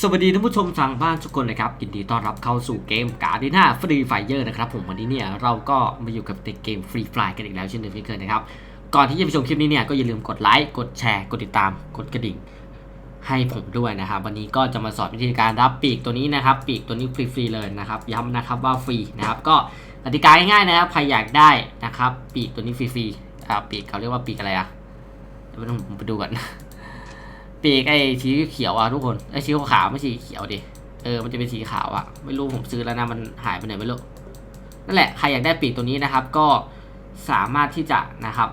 สวัสดีท่านผู้ชมทางบ้านทุกคนนะครับยินดีต้อนรับเข้าสู่เกมการ์ดิน่าฟรีไฟเยอร์นะครับผมวันนี้เนี่ยเราก็มาอยู่กับเกมฟรีไฟกันอีกแล้วเช่นเดิมเช่นเคยนะครับก่อนที่จะไปชมคลิปนี้เนี่ยก็อย่าลืมกดไลค์กดแชร์กดติดตามกดกระดิ่ง ให้ผมด้วยนะครับวันนี้ก็จะมาสอนวิธีการรับปีกตัวนี้นะครับ ปีกตัวนี้ฟรีๆเลยนะครับย้ำนะครับว่าฟรีนะครับก็กติกาง่ายๆนะครับใครอยากได้นะครับปีกตัวนี้ฟรีๆอ่าปีกเขาเรียกว่าปีกอะไรอะเดี๋ยวผมไปดูก่อน ปีกไอ้สีเขียวอะทุกคนไอ้สีขาวไม่สีเขียวดิเออมันจะเป็นสีขาวอะไม่รู้ผมซื้อแล้วนะมันหายไปไหนไม่รู้นั่นแหละใครอยากได้ปีกตัวนี้นะครับ ก็สามารถที่จะนะครับ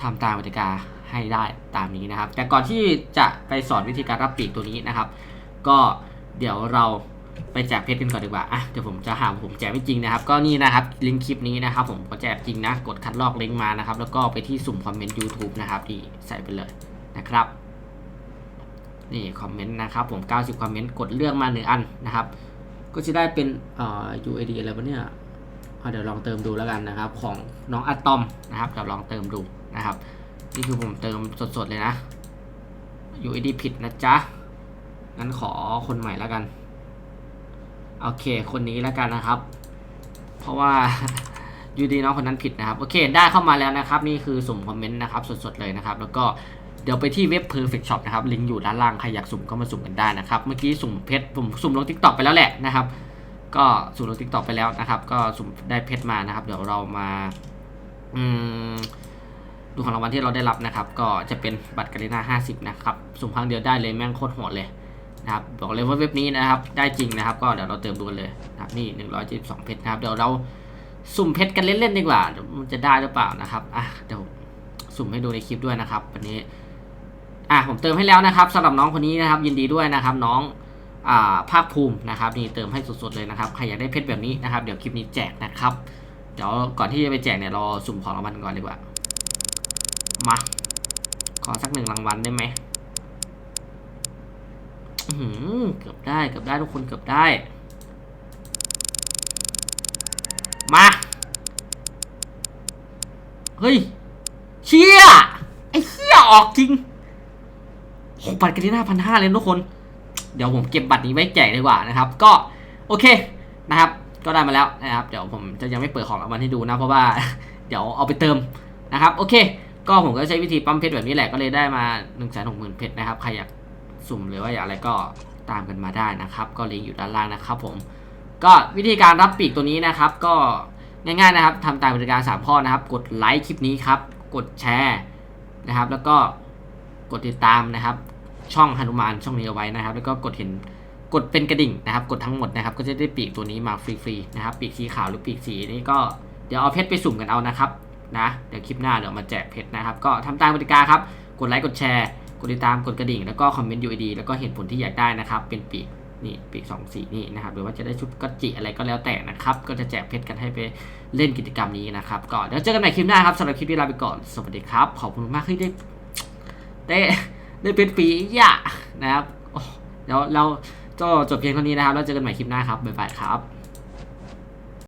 ทำตามกติกาให้ได้ตามนี้นะครับ แต่ก่อนที่จะไปสอนวิธีการรับปีกตัวนี้นะครับ ก็เดี๋ยวเราไปแจกเพชรกันก่อนดีกว่าอะเดี๋ยวผมจะหาผมแจกไม่จริงนะครับ ก็นี่นะครับลิงก์คลิปนี้นะครับ ผมก็แจกจริงนะ กดคัดลอกลิงก์มานะครับ แล้วก็ไปที่สุ่มคอมเมนต์ YouTube นะครับนี่ใส่ไปเลยนะครับ นี่คอมเมนต์นะครับผม 90 คอมเมนต์กดเลือกมาหนึ่งอันนะครับ ก็จะได้เป็นเอ่อ UID อะไรวะเนี่ยเดี๋ยวลองเติมดูแล้วกันนะครับ ของน้องอะตอมนะครับเดี๋ยวลองเติมดูนะครับ นี่คือผมเติมสดๆเลยนะ UID ผิดนะจ๊ะงั้นขอคนใหม่แล้วกันโอเค คนนี้แล้วกันนะครับ เพราะว่ายูดีน้องคนนั้นผิดนะครับ โอเค ได้เข้ามาแล้วนะครับ นี่คือสุ่มคอมเมนต์นะครับ สดๆเลยนะครับ แล้วก็ เดี๋ยวไปที่เว็บ Perfect Shop นะครับ ลิงก์อยู่ด้านล่าง ใครอยากสุ่มก็มาสุ่มกันได้นะครับ เมื่อกี้สุ่มเพชรผมสุ่มลง TikTok ไปแล้วแหละนะครับ ก็สุ่มลง TikTok ไปแล้วนะครับ ก็สุ่มได้เพชรมานะครับ เดี๋ยวเรามาอืมดูของรางวัลที่เราได้รับนะครับ ก็จะเป็นบัตรกาลิน่า50 นะครับ สุ่มครั้งเดียวได้เลยแม่งโคตรโหดเลยนะครับ บอกเลยว่าเว็บนี้นะครับ ได้จริงนะครับ ก็เดี๋ยวเราเติมดูกันเลยนะครับนี่ 172 เพชรนะครับ เดี๋ยวเราสุ่มเพชรกันเล่นๆดีกว่าเดี๋ยวมันจะได้หรือเปล่านะครับ อะ เดี๋ยวสุ่มให้ดูในคลิปด้วยนะครับ วันนี้ อะผมเติมให้แล้วนะครับสำหรับน้องคนนี้นะครับ ยินดีด้วยนะครับ น้องอ่าภาคภูมินะครับนี่เติมให้สดๆเลยนะครับใครอยากได้เพชรแบบนี้นะครับเดี๋ยวคลิปนี้แจกนะครับเดี๋ยวก่อนที่จะไปแจกเนี่ยเราสุ่มของรางวัลก่อนดีกว่ามาขอสักหนึ่งรางวัลได้ไหมหือเกือบได้เกือบได้ทุกคนเกือบได้ มาเฮ้ยเชี่ยไอ้เชี่ยออกจริง บัตรกันที่หน้าพันห้าเลยทุกคน เดี๋ยวผมเก็บบัตรนี้ไว้แจกดีกว่านะครับ ก็โอเคนะครับ ก็ได้มาแล้วนะครับ เดี๋ยวผมจะยังไม่เปิดของรางวัลให้ดูนะ เพราะว่าเดี๋ยวเอาไปเติมนะครับ โอเค ก็ผมก็ใช้วิธีปั๊มเพชรแบบนี้แหละ ก็เลยได้มา1นึ่งแสนหกหมื่นเพชรนะครับ ใครอยากสุ่มหรือว่าอยากอะไรก็ตามกันมาได้นะครับ ก็ลิงก์อยู่ด้านล่างนะครับ ผม ก็วิธีการรับปีกตัวนี้นะครับ ก็ง่ายๆนะครับทำตามกติกาสามข้อนะครับ กดไลค์คลิปนี้ครับ กดแชร์นะครับ แล้วก็กดติดตามนะครับ ช่องฮนุมานช่องนี้เอาไว้นะครับ แล้วก็กดเห็นกดเป็นกระดิ่งนะครับ กดทั้งหมดนะครับ ก็จะได้ปีกตัวนี้มาฟรีๆนะครับ ปีกสีขาวหรือปีกสีนี้ก็เดี๋ยวเอาเพชรไปสุ่มกันเอานะครับนะเดี๋ยวคลิปหน้าเดี๋ยวมาแจกเพชรนะครับ ก็ทำตามกติกาครับ กดไลค์กดแชร์ กดติดตามกดกระดิ่ง แล้วก็คอมเมนต์ UID แล้วก็เห็นผลที่อยากได้นะครับ เป็นปีกนี่ปีกสองสีนี่นะครับหรือว่าจะได้ชุดกัจจิอะไรก็แล้วแต่นะครับ ก็จะแจกเพชรกันให้ไปเล่นกิจกรรมนี้นะครับก็เดี๋ยวเจอกันใหม่คลิปหน้าครับสำหรับคลิปนี้ลาไปก่อนสวัสดีครับขอบคุณมากที่ได้ได้ ได้เป็นปีอย่านะครับโอ้เดี๋ยวเราก็จบเพียงเท่านี้นะครับ แล้วเจอกันใหม่คลิปหน้าครับ บ๊ายบายครับ